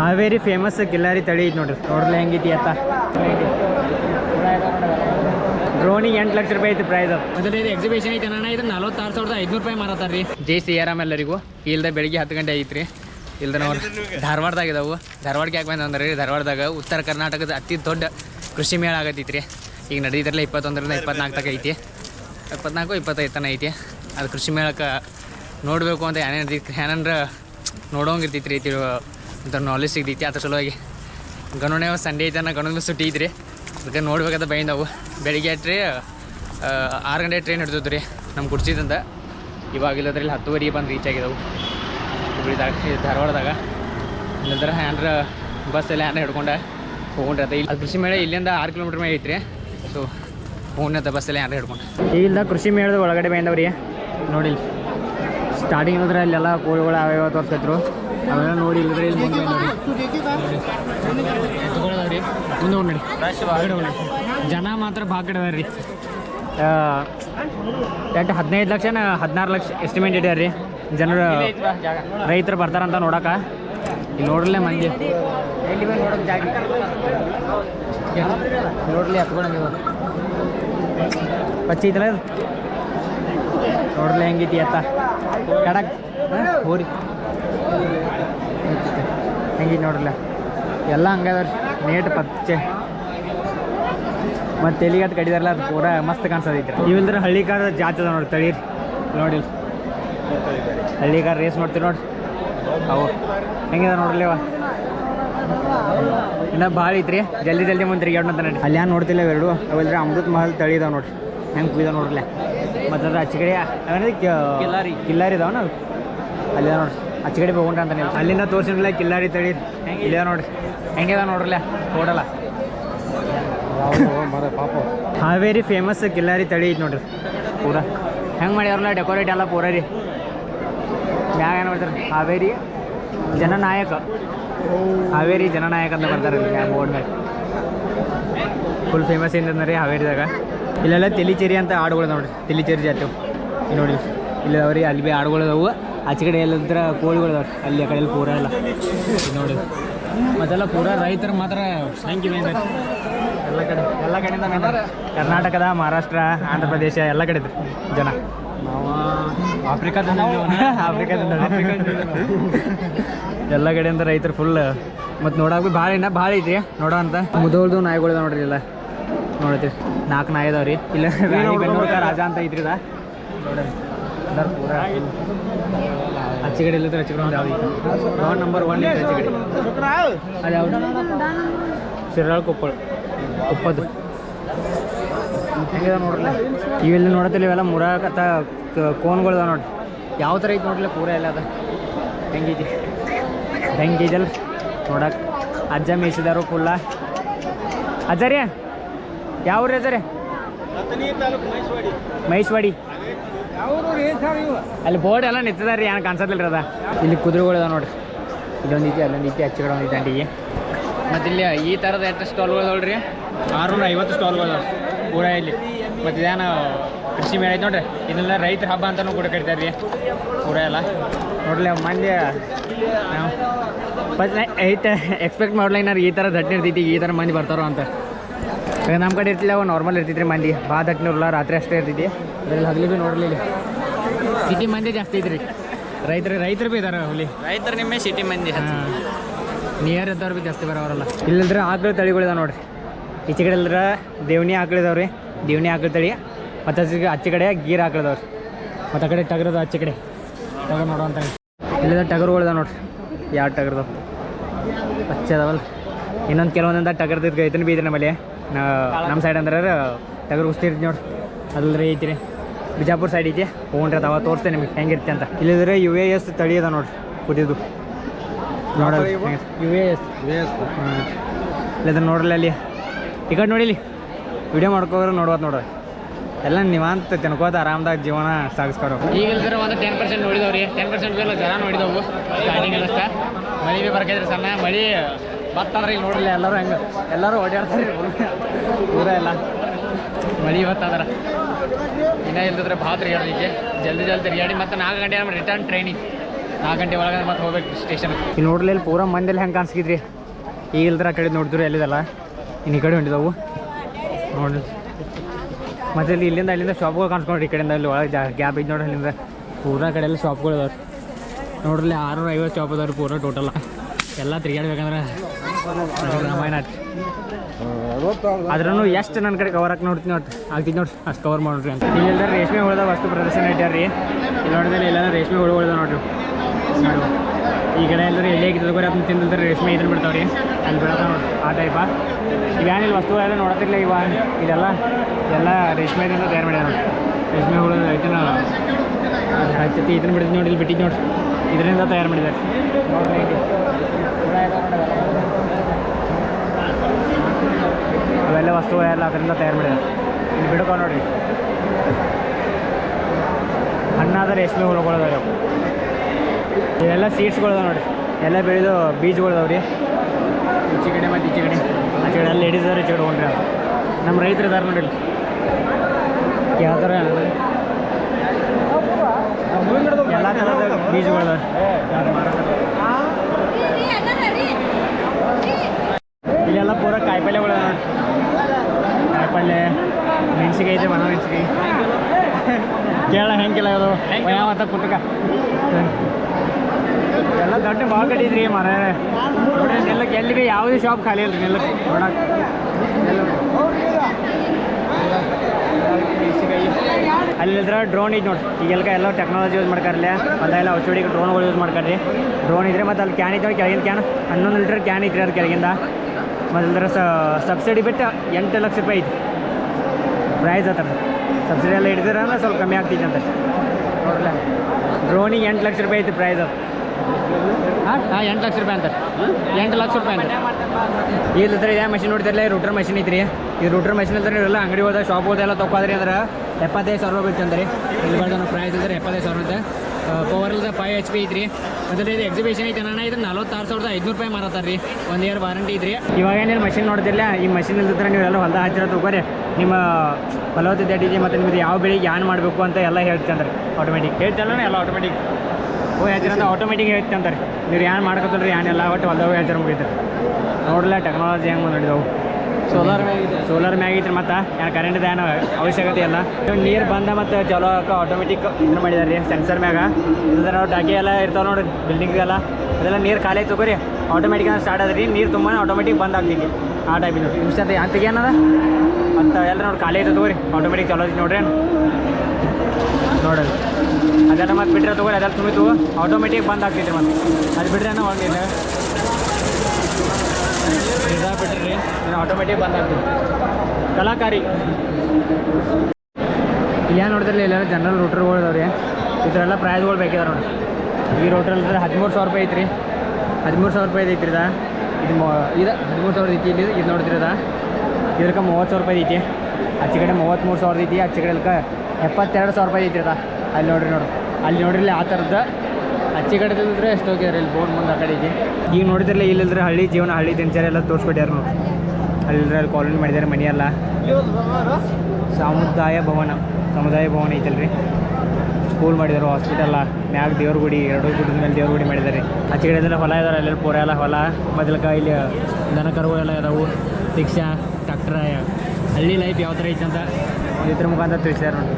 Haveri famous ಕಿಲ್ಲಾರಿ ತಳಿ ಐತಿ ನೋಡ್ರಿ. ನೋಡ್ರಿ ಹೆಂಗೈತಿ ಅತ್ತ. ಡ್ರೋನಿಗೆ ಎಂಟು ಲಕ್ಷ ರೂಪಾಯಿ ಐತಿ ಪ್ರೈಸ್ ಅದ್ರ ಇದು ಎಕ್ಸಿಬಿಷನ್ ಐತೆ ಅಣ್ಣ ಇದು ನಲವತ್ತಾರು ಸಾವಿರದ ಐದುನೂರು ರೂಪಾಯಿ ಮಾರತ್ತಾರ ರೀ. ಜೈ ಸಿ ಆರಾಮ್ ಎಲ್ಲರಿಗೂ. ಇಲ್ದ ಬೆಳಿಗ್ಗೆ ಹತ್ತು ಗಂಟೆ ಐತ್ರಿ. ಇಲ್ದ ನಾವು ಧಾರವಾಡದಾಗ ಇದಾವು. ಧಾರವಾಡಕ್ಕೆ ಯಾಕೆ ಬಂದ ರೀ ಧಾರವಾಡದಾಗ ಉತ್ತರ ಕರ್ನಾಟಕದ ಅತಿ ದೊಡ್ಡ ಕೃಷಿ ಮೇಳ ಆಗತ್ತೈತಿ ರೀ ಈಗ ನಡೀತಿರಲ್ಲ ಇಪ್ಪತ್ತೊಂದರಿಂದ ಇಪ್ಪತ್ನಾಲ್ಕು ತನಕ ಐತಿ. ಇಪ್ಪತ್ನಾಲ್ಕು ಇಪ್ಪತ್ತೈದು ತನಕ ಐತಿ. ಅದು ಕೃಷಿ ಮೇಳಕ್ಕೆ ನೋಡಬೇಕು ಅಂತ ಏನೇನು ಏನಂದ್ರೆ ನೋಡೋಂಗಿರ್ತೈತಿ ರೀ ಒಂಥರ ನಾಲೆಜ್ ಸಿಗ್ತೈತಿ ಅದ್ರ ಸಲುವಾಗಿ. ಗಣನೆ ಸಂಡೇ ಐತನ, ಗಣನ ಸುಟ್ಟಿ ಇದ್ರಿ. ಅದಕ್ಕೆ ನೋಡ್ಬೇಕಾದ ಬೈಂದವು ಬೆಳಿಗ್ಗೆ ಆಟ್ರಿ ಆರು ಗಂಟೆ ಟ್ರೈನ್ ಹಿಡ್ದದ್ದು ರೀ ನಮ್ಮ ಕುಡ್ಸಿದಂತ. ಇವಾಗ ಇಲ್ಲದ್ರಲ್ಲಿ ಹತ್ತುವರೆಗೆ ಬಂದು ರೀಚ್ ಆಗಿದ್ದವು ಹುಬ್ಳಿದಾಗ ಧಾರವಾಡದಾಗ. ಇಲ್ಲದ್ರೆ ಹ್ಯಾಂಡ್ರ ಬಸ್ ಎಲ್ಲ ಹ್ಯಾಂಡ್ರ ಹಿಡ್ಕೊಂಡೆ ಇಲ್ಲಿ ಕೃಷಿ ಮೇಳ ಇಲ್ಲಿಂದ ಆರು ಕಿಲೋಮೀಟ್ರ್ ಮೇಲೆ ಐತ್ರಿ. ಸೊ ಹೋಗ್ನತ್ತ ಎಲ್ಲ ಹ್ಯಾಂಡ್ರ ಹಿಡ್ಕೊಂಡು ಇಲ್ಲಿಂದ ಕೃಷಿ ಮೇಳದ ಒಳಗಡೆ ಬಂದವ್ರಿ. ನೋಡಿ ಸ್ಟಾರ್ಟಿಂಗ್ ಇಲ್ಲದ್ರೆ ಅಲ್ಲೆಲ್ಲ ಕೋಳಿಗಳು ಯಾವ್ಯಾವ ತೋರಿಸ್ತಿದ್ರು ಅವೆಲ್ಲ ನೋಡಿ ಇಲ್ಲದ್ರೆ ಇಲ್ಲಿ ಮುಂದೆ ನೋಡಿ. ಎತ್ಕೊಳ್ಳೋದವ್ರಿ ಮುಂದೆ ಹೋಗಿ ನೋಡಿ. ಜನ ಮಾತ್ರ ಅದಾರ ರೀ ಎಂಟು ಹದಿನೈದು ಲಕ್ಷ ಹದಿನಾರು ಲಕ್ಷ ಎಸ್ಟಿಮೇಟ್ ಇಡ್ಯಾರ ರೀ ಜನರು ರೈತರು ಬರ್ತಾರಂತ ನೋಡಕ. ಇಲ್ಲಿ ನೋಡ್ರಲ್ಲೇ ಮಂದಿ. ನೋಡ್ಲಿ ಪಚ್ಚಿ ಐತಲ್ಲ ಇದು? ನೋಡ್ರಲ್ಲ ಹೆಂಗೈತಿ ಅತ್ತ ಕಡಕ್ ಹೋರಿ. ಹೆಂಗೈತಿ ನೋಡ್ರಲ್ಲ? ಎಲ್ಲ ಹಂಗದ ನೇಟ್ ಪಚ್ಚೆ. ಮತ್ತು ಅದು ಕಡಿದಾರಲ್ಲ ಅದು ಪೂರ ಮಸ್ತ್ ಕಾಣಿಸೋದೈತಿ ಇವಂದ್ರೆ ಹಳ್ಳಿಕಾರ ಜಾತಿ ಅದ ನೋಡಿ ನೋಡಿ ಹಳ್ಳಿಕಾರ ರೇಸ್ ಮಾಡ್ತೀವಿ ನೋಡಿ ಅವು. ಹೆಂಗಿದೆ ನೋಡ್ರಿ ಅವ ಇನ್ನ ಭಾಳ ಐತ್ರಿ. ಜಲ್ದಿ ಜಲ್ದಿ ಮುಂದೆ ತಿರುಗಾಡ್ ಅಂತ ನೋಡಿ ಅಲ್ಲಿ ಏನು ನೋಡ್ತಿಲ್ಲ ಎರಡು? ಅವಲ್ರಿ ಅಮೃತ್ ಮಹಲ್ ತಳಿ ಇದಾವೆ ನೋಡ್ರಿ. ಹೆಂಗೆ ಕುಯ್ದ ನೋಡ್ರಲ್ಲ. ಮತ್ತು ಅದ್ರ ಕಡೆ ಅಂದ್ರೆ ಕಿಲ್ಲಾರಿ. ಕಿಲ್ಲಾರಿ ಇದಾವನ ಅಲ್ಲಿ ನೋಡ್ರಿ ಆಚೆ ಕಡೆ ಹೋಗೊಂಡ ಅಂತ ನೀವು ಅಲ್ಲಿಂದ ತೋರ್ಸಿಲ್ಲ ಕಿಲ್ಲಾರಿ ತಳಿ ಇಲ್ಲ ನೋಡ್ರಿ ಹೆಂಗಿದೆ ನೋಡ್ರಲ್ಲ ಕೊಡಲ್ಲ ಹಾವೇರಿ ಫೇಮಸ್ ಕಿಲ್ಲಾರಿ ತಳಿ ಐತಿ ನೋಡ್ರಿ ಪೂರ ಹೆಂಗೆ ಮಾಡ್ಯಾರಲ್ಲ ಡೆಕೋರೇಟ್ ಎಲ್ಲ ಪೂರ ರೀ ಮ್ಯಾಗ ಏನು ಮಾಡ್ತಾರೆ ಹಾವೇರಿ ಜನನಾಯಕ ಹಾವೇರಿ ಜನನಾಯಕ ಅಂತ ಬರ್ತಾರೆ ಮ್ಯಾಗ ಬೋರ್ಡ್ ಮೇಲೆ ಫುಲ್ ಫೇಮಸ್ ಏನಂದ್ರೆ ರೀ ಹಾವೇರಿದಾಗ ಇಲ್ಲೆಲ್ಲ ತೆಲಿಚೇರಿ ಅಂತ ಆಡುಗಳು ನೋಡ್ರಿ ತೆಲಿಚೇರಿ ಜಾತಿ ಇಲ್ಲಿ ನೋಡಿ ಇಲ್ಲಿ ಅವ್ರಿ ಅಲ್ಲಿ ಭೀ ಆಡುಗಳು ಅದಾವು. ಆಚೆ ಕಡೆ ಕೋಳಿಗಳು ಅದಾವ್ರಿ ಅಲ್ಲಿ ಆ ಕಡೆ ಎಲ್ಲ ಪೂರ ಎಲ್ಲ. ನೋಡಿ. ಮತ್ತೆಲ್ಲ ಪೂರ ರೈತರು ಮಾತ್ರ ಸಂಖ್ಯೆ ಎಲ್ಲ ಕಡೆ ಎಲ್ಲ ಕಡೆಯಿಂದ ಕರ್ನಾಟಕದ ಮಹಾರಾಷ್ಟ್ರ ಆಂಧ್ರ ಪ್ರದೇಶ ಎಲ್ಲ ಕಡೆ ಜನ. ಆಫ್ರಿಕಾದಿಂದ ಆಫ್ರಿಕಾದಿಂದ. ಎಲ್ಲ ಕಡೆಯಿಂದ ರೈತರು ಫುಲ್ ಮತ್ತು ನೋಡಕ್ಕೆ ಭಾಳ ಇನ್ನ ಭಾಳ ಐತಿ ನೋಡೋ ಅಂತ. ಮುದೋಳ್ದು ನಾಯಿಗಳು ಇದಾವ್ ನೋಡ್ರಿ ಇಲ್ಲ. ನೋಡ್ತೀವಿ ನಾಲ್ಕು ನಾಯಿ ಇದಾವೆ ರೀ ಇಲ್ಲ ರಾಣಿ ರಾಜ ಅಂತ ಐತ್ರಿ ಇದ. ನೋಡ್ರಿ. ಎಲ್ಲಾರು ಪೂರ ಆಚೆ ಕಡೆ ಇಲ್ಲದ್ರೆ ಆಚೆ ಒಂದು ಯಾವ್ದು ನಂಬರ್ ಒನ್ ಇದೆ ಆಚೆ ಅದು ಯಾವ್ದು? ಸಿರಾಳ್ ಕೊಪ್ಪಳ. ಕೊಪ್ಪದು ಹೆಂಗಿದೆ ನೋಡ್ರಲ್ಲ ಇವೆಲ್ಲ ನೋಡತ್ತಿಲ್ಲ ಇವೆಲ್ಲ ಮುರಾಕತ್ತ ಕೋನ್ಗಳದ ನೋಡಿ ನೋಡ್ರಿ. ಯಾವ ಥರ ಐತೆ ನೋಡ್ಲಿ ಪೂರ ಎಲ್ಲ ಅದ. ಹೆಂಗೈತಿ ಹೆಂಗಿದಲ್ಲ ನೋಡಕ್ಕೆ ಅಜ್ಜ ಮೇಯಿಸಿದಾರು ಫುಲ್ಲ ಅಜ್ಜ ರೀ ಯಾವ ರೀ ಅಜ್ಜ ರೀ ಮೈಸ್ವಾಡಿ. ಅಲ್ಲಿ ಬೋರ್ಡ್ ಎಲ್ಲ ನಿಂತಿದಾರ ರೀ ಏನು ಕಾಣಿಸೋದಿಲ್ಲ ಅದ. ಇಲ್ಲಿ ಕುದುರೆಗಳು ಅದಾವ ನೋಡ್ರಿ. ಇಲ್ಲೊಂದು ಐತಿ ಅಲ್ಲೊಂದು ಐತಿ ಆಚೆ ಕಡೆ ಒಂದು ಅಂಟಿಗೆ. ಮತ್ತು ಇಲ್ಲಿ ಈ ಥರದ ಎಷ್ಟು ಸ್ಟಾಲ್ಗಳು ನೋಡ್ರಿ? ಆರುನೂರ ಐವತ್ತು ಸ್ಟಾಲ್ಗಳು ಪೂರ ಇಲ್ಲಿ. ಮತ್ತು ಇದೇನು ಕೃಷಿ ಮೇಳ ಐತೆ ನೋಡ್ರಿ. ಇದನ್ನೆಲ್ಲ ರೈತರ ಹಬ್ಬ ಅಂತಲೂ ಕೂಡ ಕರಿತಾರೆ ರೀ. ಪೂರ ಎಲ್ಲ. ನೋಡ್ಲಿ ಮಂದಿ ಐತೆ ಎಕ್ಸ್ಪೆಕ್ಟ್ ಮಾಡಲ್ಲ ಏನಾರು ಈ ಥರ ದಟ್ಟ ಇರ್ತೈತಿ ಈ ಥರ ಮಂದಿ ಬರ್ತಾರೋ ಅಂತ. ನಮ್ಮ ಕಡೆ ಇರ್ತಿಲ್ಲ ಅವು ನಾರ್ಮಲ್ ಇರ್ತಿದ್ರಿ ಮಂದಿ ಇರಲ್ಲ ರಾತ್ರಿ ಅಷ್ಟೇ ಇರ್ತೈತಿ ಅದ್ರಲ್ಲಿ ಹಗಲಿ ಭೀ ನೋಡಲಿಲ್ಲ ಸಿಟಿ ಮಂದಿ ಜಾಸ್ತಿ ಇದ್ರಿ. ರೈತರು ರೈತರು ಭೀ ಇದಾರೆ ಹುಲಿ. ರೈತರು ನಿಮ್ಮ ಸಿಟಿ ಮಂದಿ. ನಿಯರ್ ಇದ್ದವ್ರು ಭೀ ಜಾಸ್ತಿ ಬರೋರಲ್ಲ ಇಲ್ಲಂದ್ರೆ ಆಕಳ ತಳಿಗಳಿದಾವೆ ನೋಡ್ರಿ. ಈಚೆ ಕಡೆ ಇಲ್ಲದ್ರ ದೇವ್ನಿ ಆಕಳಿದಾವೆ ರೀ. ಆಕಳು ಆಕಳ ತಳಿ. ಮತ್ತು ಆಚೆ ಕಡೆ ಗೀರ್ ಆಕಳಿದವ್ರಿ ಮತ್ತು ಆ ಕಡೆ ಟಗರದ ಆಚೆ ಕಡೆ. ಟಗರ್ ನೋಡೋ ಅಂತ ಇಲ್ಲದ ಟಗರುಗಳಿದಾವೆ ನೋಡ್ರಿ. ಯಾವ ಟಗರ್ದು? ಹಚ್ಚ ಅದಾವಲ್ಲ ಇನ್ನೊಂದು ಕೆಲವೊಂದಿಂದ ಟಗರ್ದ ಗೈತನ ಬೀದ್ರಿ ನಮ್ಮಲ್ಲಿ. ನಮ್ಮ ಸೈಡ್ ಅಂದ್ರೆ ತೆಗರು ಉಸ್ತಿ ಇರ್ತಿ ನೋಡ್ರಿ ಅಲ್ಲರಿ ಐತಿ ಬಿಜಾಪುರ ಸೈಡ್ ಐತಿ. ಹೋಗ್ರಿ ಅದಾವ ತೋರಿಸ್ತೇನೆ ನಿಮಗೆ. ಹೆಂಗಿರ್ತಿ ಅಂತ. ಇಲ್ಲಿದ್ರೆ ಯು ಎ ಎಸ್ ತಳಿ ಅದ ನೋಡ್ರಿ ಕುದಿದು ನೋಡಲ್ಲ ಯು ಎ ಎಸ್ ಇಲ್ಲದ್ರೆ ನೋಡ್ರಲ್ಲ ಅಲ್ಲಿ. ಈ ಕಡೆ ನೋಡಿಲಿ ವಿಡಿಯೋ ಮಾಡ್ಕೋದ್ರೆ ನೋಡ್ಬೋದು ನೋಡ್ರಿ. ಎಲ್ಲ ನೀವಂತ ತಿನ್ಕೋತ ಆರಾಮದಾಗ ಜೀವನ ಸಾಗಿಸ್ಕೊಂಡು. ಈಗ ಇಲ್ದ್ರೆ ಒಂದು ಟೆನ್ ಪರ್ಸೆಂಟ್ ನೋಡಿದವ್ರಿ. ಟೆನ್ ಪರ್ಸೆಂಟ್ ಜನ ನೋಡಿದವು. ಸ್ಟಾರ್ಟಿಂಗ್ ಎಲ್ಲ ಅಷ್ಟ ಮಳೆ ಭೀ ಬರ್ಕೈತ್ರಿ ಸಣ್ಣ. ಮಳೆ ಬತ್ತಂದ್ರೆ ಇಲ್ಲಿ ನೋಡಲ್ಲ ಎಲ್ಲರೂ ಹೆಂಗೆ, ಎಲ್ಲರೂ ಓಡಾಡ್ತಾರೆ ದೂರ ಎಲ್ಲ ಮಳಿ ಬತ್ತಂದ್ರೆ ಇನ್ನ ಇಲ್ದಿದ್ರೆ ಭಾಳ ತಿರುಗಾಡೋದಕ್ಕೆ ಜಲ್ದಿ ಜಲ್ದಿ ತಿರುಗಾಡಿ ಮತ್ತು ನಾಲ್ಕು ಗಂಟೆ ರಿಟರ್ನ್ ಟ್ರೈನಿಗೆ ನಾಲ್ಕು ಗಂಟೆ ಒಳಗೆ ಮತ್ತೆ ಹೋಗ್ಬೇಕು ಸ್ಟೇಷನ್ ಇಲ್ಲಿ ನೋಡ್ಲಿ ಇಲ್ಲಿ ಪೂರ ಮಂದಿಲ್ಲಿ ಹೆಂಗೆ ಕಾಣಿಸ್ಕಿದ್ರಿ. ಈಗ ಇಲ್ದ್ರ ಆ ಕಡೆ ನೋಡಿದ್ರು ಎಲ್ಲಿದಲ್ಲ? ಇನ್ನು ಈ ಕಡೆ ಹೊಂಟಿದವು. ನೋಡಿ ಮತ್ತೆ ಇಲ್ಲಿ ಇಲ್ಲಿಂದ ಅಲ್ಲಿಂದ ಶಾಪ್ಗಳು ಕಾಣಿಸ್ಕೊಂಡ್ರಿ, ಈ ಕಡೆಯಿಂದ ಇಲ್ಲಿ ಒಳಗೆ ಗ್ಯಾಪ್ ಐತೆ ನೋಡ್ರಿ ಅಲ್ಲಿಂದ. ಪೂರ ಕಡೆ ಎಲ್ಲ ಶಾಪ್ಗಳು ಇದಾವೆ ನೋಡ್ರಿ ಆರುನೂರ ಐವತ್ತು ಶಾಪ್ ಅದಾವ್ರಿ ಪೂರ ಟೋಟಲ್ ಎಲ್ಲ ತಿರುಗಾಡ್ಬೇಕಂದ್ರೆ ಅದು ರಾಮಾಯಣ ಆಯ್ತು ಎಷ್ಟು ನನ್ನ ಕಡೆ ಕವರ್ ಹಾಕಿ ನೋಡ್ತೀನಿ ಒಟ್ಟು. ಆಗ್ತಿದ್ದು ನೋಡಿ, ಅಷ್ಟು ಕವರ್ ಮಾಡ್ರಿ ಅಂತ. ಇಲ್ಲೆಲ್ಲ ರೇಷ್ಮೆ ಹುಳದ ವಸ್ತು ಪ್ರದರ್ಶನ ಇಟ್ಟಾರ್ರಿ ಇಲ್ಲಿ ನೋಡಿದ್ರೆ ಇಲ್ಲ ರೇಷ್ಮೆ ಹುಳು ಉಳ್ದ ನೋಡ್ರಿ. ನೋಡು. ಈ ಕಡೆ ಎಲ್ಲರೂ ಎಲ್ಲಿ ಬರೀ ಅದನ್ನ ತಿಂದಿಲ್ದ್ರೆ ರೇಷ್ಮೆ ಇದನ್ನ ಬಿಡ್ತಾವ್ರಿ ಅಲ್ಲಿ ಬಿಡೋದ ನೋಡ್ರಿ ಆ ಟೈಪ ಇವೇನಿಲ್ಲ ವಸ್ತುಗಳೆಲ್ಲ ನೋಡತ್ತಿಲ್ಲ ಇವ. ಇದೆಲ್ಲ, ಎಲ್ಲ ರೇಷ್ಮೆದಿಂದ ತಯಾರು ಮಾಡ್ಯಾರ ನೋಡಿ. ರೇಷ್ಮೆ ಹುಳು ಐತೆ ಹಚ್ಚತಿ ಇದನ್ನ ಬಿಡ್ತೀನಿ ನೋಡಿ, ಇಲ್ಲಿ ಬಿಟ್ಟಿದ್ದು ನೋಡ್ರಿ ಇದರಿಂದ ತಯಾರು ಮಾಡಿದ್ದಾರೆ. ಅವೆಲ್ಲ. ವಸ್ತುಗಳೆಲ್ಲ ಅದರಿಂದ ತಯಾರು ಮಾಡಿದ್ದಾರೆ. ಇಲ್ಲಿ ಬಿಡ್ಕೊ ನೋಡಿ. ಹಣ್ಣಾದ ರೇಷ್ಮೆ ಹುಳುಗಳಿದಾವೆ. ಅವು ಇವೆಲ್ಲ ಅದಾವೆ ನೋಡಿ. ಎಲ್ಲ ಬೆಳೆದು ಬೀಜಗಳಿದಾವೆ ರೀ. ಈಚೆ ಕಡೆ ಮತ್ತು ಈಚೆ ಕಡೆ ಆಚೆ ಕಡೆ ಎಲ್ಲ ಲೇಡೀಸ್ ಈಚೆ ಕಡೆ ಹೋಗ್ರಿ ನಮ್ಮ ರೈತರು ಇದಾರೆ ನೋಡಿ ಯಾವ ಕೇಳ್ತಾರೆ ಎಲ್ಲ ಥರದ ಬೀಜಗಳು ಇಲ್ಲೆಲ್ಲ ಪೂರ ಕಾಯಿಪಲ್ಯಗಳ ಕಾಯಿಪಲ್ಯ ಮೆಣಸಿಗೆ ಐತೆ ಒಣ ಮೆಣಸಿಗೆ ಕೇಳ ಹೆಂಗಿಲ್ಲ ಅದು? ಮತ್ತ ಕುಟುಕ ಎಲ್ಲ ದೊಡ್ಡ ಭಾಳ ಕಟ್ಟಿದ್ರಿ ಮರ ನೋಡ್ರಿ ನೆಲ್ಲಕ್ಕೆ ಎಲ್ಲಿಗೆ ಯಾವುದೇ ಶಾಪ್ ಖಾಲಿ ಇಲ್ರಿ ನೆಲ್ಲಕ್ಕೆ ನೋಡಕ್ಕೆ ಅಲ್ಲಿದ್ರ ಡ್ರೋನ್ ಇದೆ ನೋಡಿ. ಈಗ ಎಲ್ಲ ಟೆಕ್ನಾಲಜಿ ಯೂಸ್ ಮಾಡ್ಕಾರಲ್ಲ ಎಲ್ಲ ಔಷಧಿಗೆ ಡ್ರೋನ್ಗಳು ಯೂಸ್ ಮಾಡ್ಕಾರ್ರಿ. ಡ್ರೋನ್ ಇದ್ರೆ ಮತ್ತು ಅಲ್ಲಿ ಕ್ಯಾನ್ ಇದ್ದಾವೆ ಕೆಳಗಿನ ಕ್ಯಾನ್ ಹನ್ನೊಂದು ಲೀಟ್ರ್ ಕ್ಯಾನ್ ಇದ್ರೆ ಅದು ಕೆಳಗಿಂದ. ಮತ್ತು ಸಬ್ಸಿಡಿ ಬಿಟ್ಟು ಎಂಟು ಲಕ್ಷ ರೂಪಾಯಿ ಐತಿ. ಪ್ರೈಸ್ ಅತ್ತ ಸಬ್ಸಿಡಿ ಎಲ್ಲ ಹಿಡಿದ್ರೆ ಸ್ವಲ್ಪ ಕಮ್ಮಿ ಆಗ್ತೈತೆ ಅಂತ. ನೋಡ್ರಲ್ಲ ಡ್ರೋನಿಗೆ ಎಂಟು ಲಕ್ಷ ರೂಪಾಯಿ ಐತಿ ಪ್ರೈಸ್ ಅದು. ಹಾಂ? ಎಂಟು ಲಕ್ಷ ರೂಪಾಯಿ ಅಂತಾರೆ ಎಂಟು ಲಕ್ಷ ರೂಪಾಯಿ ಅಂತ. ಇಲ್ಲದ್ರೆ ಇದೇ ಮಷಿನ್ ನೋಡ್ತಿರಲ್ಲ ರೂಟರ್ ಮಷಿನ್ ಐತ್ರಿ. ಈ ರೂಟರ್ ಮಷಿನ್ ಅಂದ್ರೆ ಇವರೆಲ್ಲ ಅಂಗಡಿ ಹೋದ ಶಾಪ್ ಹೋದ ಎಲ್ಲ ತೊಗೋದ್ರಿ ಅಂದ್ರೆ ಎಪ್ಪತ್ತೈದು ಸಾವಿರ ರೂಪಾಯಿ ಬೀಳ್ತಂದ್ರಿ ಇಲ್ಲಿ ನಮ್ಮ ಪ್ರೈಸ್ ಇದ್ರೆ ಎಪ್ಪತ್ತೈದು ಸಾವಿರ ಅಂತ. ಪವರ್ ಇಲ್ಲದ ಫೈವ್ ಎಚ್ ಪಿ ಐತ್ರಿ. ಅದ್ರಲ್ಲಿ ಇದು ಎಕ್ಸಿಬಿಷನ್ ಐತೆ ನಾನು ಇದು ನಲವತ್ತಾರು ಸಾವಿರದ ಐದುನೂರು ರೂಪಾಯಿ ಮಾರತ್ತಾರ ರೀ ಒಂದು ಇಯರ್ ವಾರಂಟಿ ಇದ್ರಿ ಇವಾಗ ಏನೇನು ಮಷಿನ್ ನೋಡ್ತಿಲ್ಲ ಈ ಮಷಿನ್ ಇಲ್ದಿದ್ರೆ ನೀವೆಲ್ಲ ಹೊಲ್ದ ಹಚ್ಚಿರ ತಗೋರಿ. ನಿಮ್ಮ ಫಲವತ್ತತೆ ಅಡಿಗೆ ಮತ್ತು ನಿಮ್ದು ಯಾವ ಬೆಳಿಗ್ಗೆ ಏನು ಮಾಡಬೇಕು ಅಂತ ಎಲ್ಲ ಹೇಳ್ತಂದ್ರೆ ಆಟೋಮೆಟಿಕ್ ಹೇಳ್ತಲ್ಲ ಎಲ್ಲ ಆಟೋಮೆಟಿಕ್ ಓ ಅಂತ ಆಟೋಮೆಟಿಕ್ ಹೇಳ್ತಂತಾರೆ ನೀವು ಏನು ಮಾಡ್ಕೊತಲ್ರಿ ಏನೆಲ್ಲ ಒಟ್ಟು ಹೊಲ್ದಾಗ ಹೇಳ್ತಾರ ಮುಗಿತಾರೆ ನೋಡಲ್ಲ ಟೆಕ್ನಾಲಜಿ ಹೆಂಗೆ ಬಂದಿದ್ದಾವು ಸೋಲಾರ್ ಮ್ಯಾಗ ಸೋಲಾರ್ ಮ್ಯಾಗ ಐತ್ರಿ ಮತ್ತು. ಏನು ಕರೆಂಟ್ ಏನು ಅವಶ್ಯಕತೆ ಇಲ್ಲ. ನೀರು ಬಂದ ಮತ್ತು ಚಲೋ ಆಟೋಮೆಟಿಕ್ ಇದನ್ನು ಮಾಡಿದಾರೆ ರೀ ಸೆನ್ಸರ್ ಮ್ಯಾಗ. ಇಲ್ಲದ್ರೆ ನಾವು ಟಾಕಿ ಎಲ್ಲ ಇರ್ತಾವೆ ನೋಡಿ ಬಿಲ್ಡಿಂಗ್ಗೆಲ್ಲ ಅದೆಲ್ಲ ನೀರು ಖಾಲಿ ತಗೋರಿ. ಆಟೋಮೆಟಿಕ್ ಸ್ಟಾರ್ಟ್ ಆದ್ರಿ ನೀರು ತುಂಬಾ ಆಟೋಮೆಟಿಕ್ ಬಂದ್ ಆಗ್ತೈತಿ ಆ ಟೈಪಿನ ಅಂತ ಅಂತಿಗೆ ಏನದ ಮತ್ತು ಎಲ್ಲ ನೋಡಿ ಖಾಲಿ ಐತೆ ತಗೋರಿ ಆಟೋಮೆಟಿಕ್ ಚಲೋ ಐತಿ ನೋಡ್ರಿ ನೋಡೋದು ಅದೆಲ್ಲ ಮತ್ತೆ ಬಿಟ್ಟರೆ ತೊಗೊಳಿ ಅದೆಲ್ಲ ತುಂಬಿತು ಆಟೋಮೆಟಿಕ್ ಬಂದ್ ಆಗ್ತೈತಿ ಮತ್ತೆ. ಅದು ಬಿಟ್ರೆ ಏನೋ ಹೋಗಿಲ್ಲ ಇದ ಬಿಟ್ರಿ ಆಟೋಮೆಟಿಕ್ ಬಂದ್ ಆಗ್ತೈತೆ ಕಲಾಕಾರಿ. ಏನು ನೋಡಿದ್ರಲ್ಲ ಇಲ್ಲ ಜನರಲ್ ರೋಟ್ರ್ಗಳು ಇದಾವೆ ಈ ಥರ ಎಲ್ಲ ಪ್ರೈಸ್ಗಳು ಬೇಕಿದಾವೆ ನೋಡಿ. ಈ ರೋಟ್ರಲ್ಲಿ ಹದಿಮೂರು ಸಾವಿರ ರೂಪಾಯಿ ಐತ್ರಿ. ಹದಿಮೂರು ಸಾವಿರ ರೂಪಾಯಿ ಐತ್ರಿ ಇದ ಇದು ಹದಿಮೂರು ಸಾವಿರದ ಐತಿ ಇಲ್ಲಿ, ಇದು ನೋಡ್ತಿರದ ಇದಕ್ಕೆ ಮೂವತ್ತು ಸಾವಿರ ರೂಪಾಯಿ ಐತಿ. ಆಚೆ ಕಡೆ ಮೂವತ್ತ್ಮೂರು ಸಾವಿರದ ಐತಿ ಆಚೆ ಕಡೆ ಎಪ್ಪತ್ತೆರಡು ಸಾವಿರ ರೂಪಾಯಿ ಐತಿ ಅಲ್ಲಿ ನೋಡ್ರಿ ನೋಡು. ಅಲ್ಲಿ ನೋಡ್ರಿ ಇಲ್ಲಿ ಆ ಥರದ ಆಚೆ ಕಡೆ ತಿಂದ್ರೆ ಎಷ್ಟು ಹೋಗ್ಯಾರ ಇಲ್ಲಿ ಬೋರ್ಡ್ ಮುಂದೆ ಆ ಕಡೆಗೆ ಈಗ ನೋಡಿದ್ರಲ್ಲ ಇಲ್ಲಿದ್ರೆ ಹಳ್ಳಿ ಜೀವನ, ಹಳ್ಳಿ ದಿನಚರಿ ಎಲ್ಲ ತೋರಿಸ್ಬಿಟ್ಟಾರ ನೋಡಿ. ಅಲ್ಲಿದ್ರೆ ಅಲ್ಲಿ ಕಾಲೋನಿ ಮಾಡಿದ್ದಾರೆ ಮನಿ ಎಲ್ಲ ಸಮುದಾಯ ಭವನ ಸಮುದಾಯ ಭವನ ಐತಲ್ರಿ. ಸ್ಕೂಲ್ ಮಾಡಿದ್ದಾರೆ ಹಾಸ್ಪಿಟಲ್ಲ ಮ್ಯಾಗ ದೇವ್ರ ಗುಡಿ, ಎರಡು ಗುಡಿದ ಮೇಲೆ ದೇವ್ರ ಗುಡಿ ಮಾಡಿದ್ದಾರೆ. ಆಚೆ ಕಡೆ ಹೊಲ ಇದಾರೆ ಅಲ್ಲೆಲ್ಲ ಪೂರ ಎಲ್ಲ ಹೊಲ ಮೊದಲಕ ಇಲ್ಲಿ ದನ ಕರುಗಳೆಲ್ಲ ಇದಾವು. ರಿಕ್ಷಾ ಟ್ರಾಕ್ಟರ್ ಹಳ್ಳಿ ಲೈಫ್ ಯಾವ ಥರ ಐತೆ ಅಂತ ಇದ್ರ ಮುಖಾಂತರ ತಿಳಿಸ್ಯಾರ ನೋಡಿ